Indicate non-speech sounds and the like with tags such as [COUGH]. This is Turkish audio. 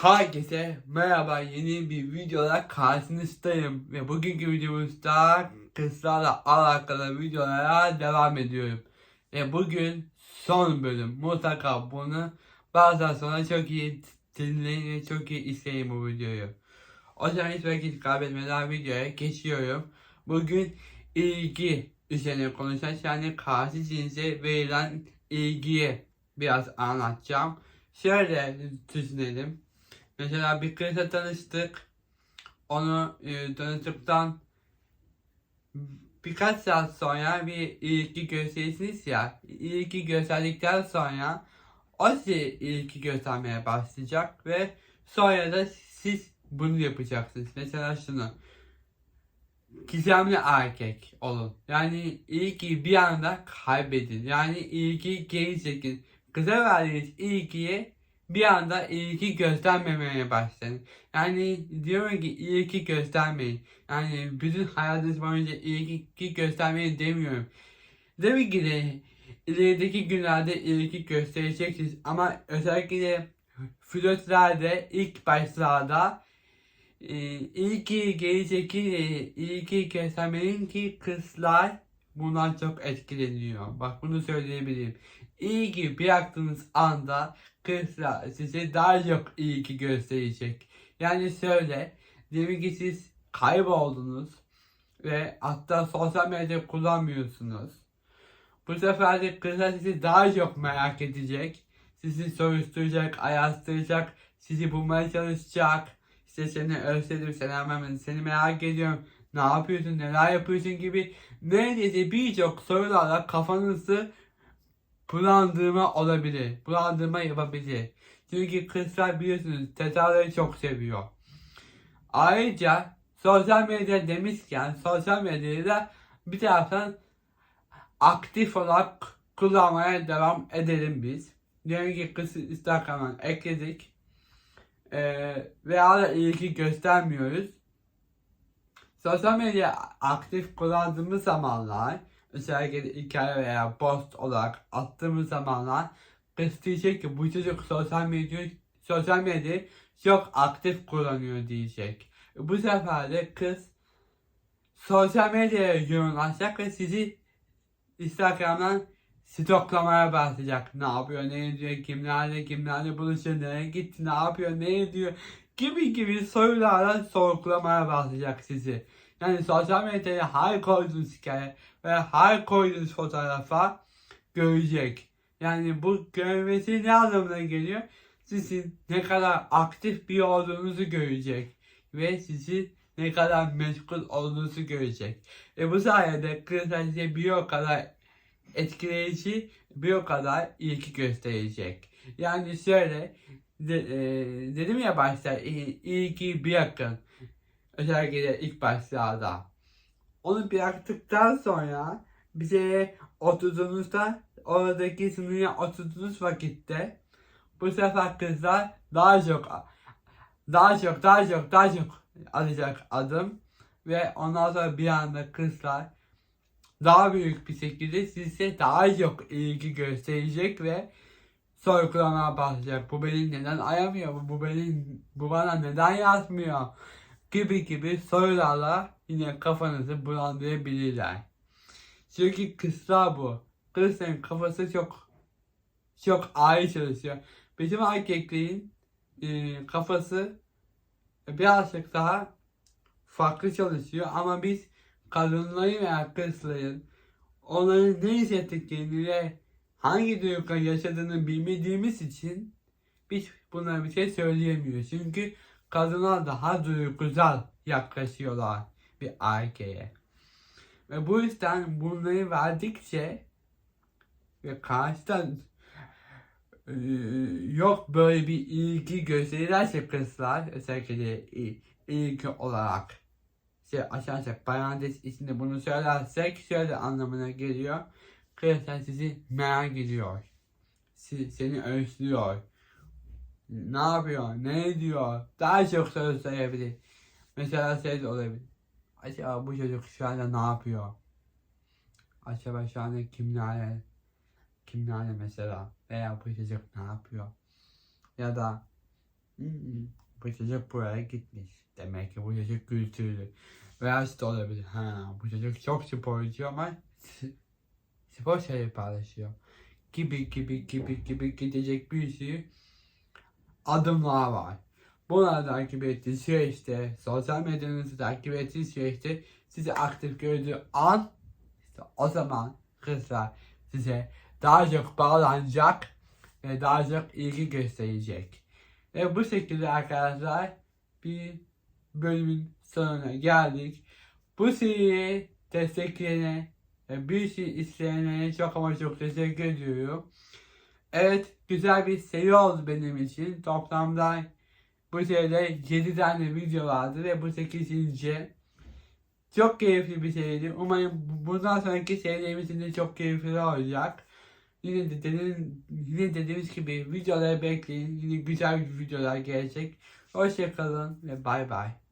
Herkese merhaba yeni bir videoda karşınızdayım ve bugünkü videomuzda kızlarla alakalı videolara devam ediyorum. Ve bugün son bölüm mutlaka bunu bazen sonra çok iyi dinleyin çok iyi izleyin bu videoyu. O zaman hiç vakit kaybetmeden videoya geçiyorum. Bugün ilgi üzerine konuşacağız yani karşı cinse verilen ilgiyi biraz anlatacağım. Şöyle düşünelim. Mesela bir kızla tanıştık. Onu e, tanıştıktan birkaç saat sonra bir ilgi gösterirsiniz ya. İlgi gösterdikten sonra o size ilgi göstermeye başlayacak ve sonra da siz bunu yapacaksınız. Mesela şunu. Gizemli erkek olun. Yani ilgi bir anda kaybedin. Yani ilgi geri çekin. Kıza verdiğiniz ilgiye bir anda ilgi göstermemeye başlayın. Yani diyorum ki ilgi göstermeyin. Yani bütün hayatınız boyunca ilgi göstermeyin demiyorum. Tabii ki de ilerideki günlerde ilgi göstereceksiniz ama özellikle flörtlerde ilk başlarda e, ilgi gelecek ilgi göstermeyin ki kızlar bundan çok etkileniyor. Bak bunu söyleyebilirim. İlgi bıraktığınız anda kızlar size daha çok ilgi gösterecek. Yani şöyle, demin ki siz kayboldunuz ve hatta sosyal medya kullanmıyorsunuz. Bu sefer de kızlar sizi daha çok merak edecek. Sizi soruşturacak, araştıracak, sizi bulmaya çalışacak. İşte seni özledim, seni hemen seni merak ediyorum. Ne yapıyorsun, neler yapıyorsun gibi neredeyse birçok sorularla kafanızı bulandırma olabilir. Bulandırma yapabilir. Çünkü kızlar biliyorsunuz tezahürleri çok seviyor. Ayrıca sosyal medya demişken sosyal medyayı da bir taraftan aktif olarak kullanmaya devam edelim biz. Diyelim ki kız Instagram'dan ekledik. Ee, ve hala ilgi göstermiyoruz. Sosyal medya aktif kullandığımız zamanlar özellikle hikaye veya post olarak attığımız zamanlar kız diyecek ki bu çocuk sosyal medya sosyal medyayı çok aktif kullanıyor diyecek. Bu sefer de kız sosyal medyaya yoğunlaşacak ve sizi Instagram'dan stoklamaya başlayacak. Ne yapıyor, ne ediyor, kimlerle, kimlerle buluşuyor, nereye gitti, ne yapıyor, ne ediyor gibi gibi sorularla sorgulamaya başlayacak sizi. Yani sosyal medyaya her koyduğunuz hikaye ve her koyduğunuz fotoğrafa görecek. Yani bu görmesi ne anlamına geliyor? Sizin ne kadar aktif bir olduğunuzu görecek. Ve sizi ne kadar meşgul olduğunuzu görecek. Ve bu sayede kızlar size bir o kadar etkileyici, bir o kadar ilgi gösterecek. Yani şöyle de, e, dedim ya başta ilgi bırakın. Özellikle ilk başlarda. Onu bıraktıktan sonra bize oturduğunuzda oradaki sınıra oturduğunuz vakitte bu sefer kızlar daha çok daha çok daha çok daha çok alacak adım ve ondan sonra bir anda kızlar daha büyük bir şekilde size daha çok ilgi gösterecek ve sorgulamaya başlayacak. Bu beni neden ayamıyor? Bu beni bu bana neden yazmıyor? Gibi gibi sorularla yine kafanızı bulandırabilirler. Çünkü kızlar bu. Kızların kafası çok çok ayrı çalışıyor. Bizim erkeklerin e, kafası birazcık daha farklı çalışıyor ama biz kadınların veya kızların onların ne hissettiklerini ve hangi duyguları yaşadığını bilmediğimiz için biz buna bir şey söyleyemiyoruz. Çünkü kadınlar daha duygusal yaklaşıyorlar bir erkeğe. Ve bu yüzden bunları verdikçe ve karşıdan e, yok böyle bir ilgi gösterirlerse kızlar özellikle ilgi olarak şey aşağıya parantez içinde bunu söylersek şöyle anlamına geliyor. Kızlar sizi merak ediyor. Siz, seni özlüyor. Ne yapıyor? Ne ediyor? Daha çok soru sorabilir. Mesela şey olabilir. Acaba bu çocuk şu anda ne yapıyor? Acaba şu anda kimlerle kimlerle mesela veya bu çocuk ne yapıyor? Ya da Hmm, bu çocuk buraya gitmiş. Demek ki bu çocuk kültürlü. Veya işte olabilir. Ha, bu çocuk çok sporcu ama [LAUGHS] spor şeyleri paylaşıyor. Gibi gibi gibi gibi gidecek bir sürü adımlar var. Bunları takip ettiği süreçte, sosyal medyanızı takip ettiği süreçte sizi aktif gördüğü an işte o zaman kızlar size daha çok bağlanacak ve daha çok ilgi gösterecek. Ve bu şekilde arkadaşlar bir bölümün sonuna geldik. Bu seriyi destekleyene ve bir şey isteyene çok ama çok teşekkür ediyorum. Evet güzel bir seri oldu benim için. Toplamda bu seride 7 tane video vardı ve bu 8. Çok keyifli bir seriydi. Umarım bu- bundan sonraki serilerimizin de çok keyifli olacak. Yine de dediğim, yine dediğimiz gibi videoları bekleyin. Yine güzel videolar gelecek. Hoşçakalın ve bay bay.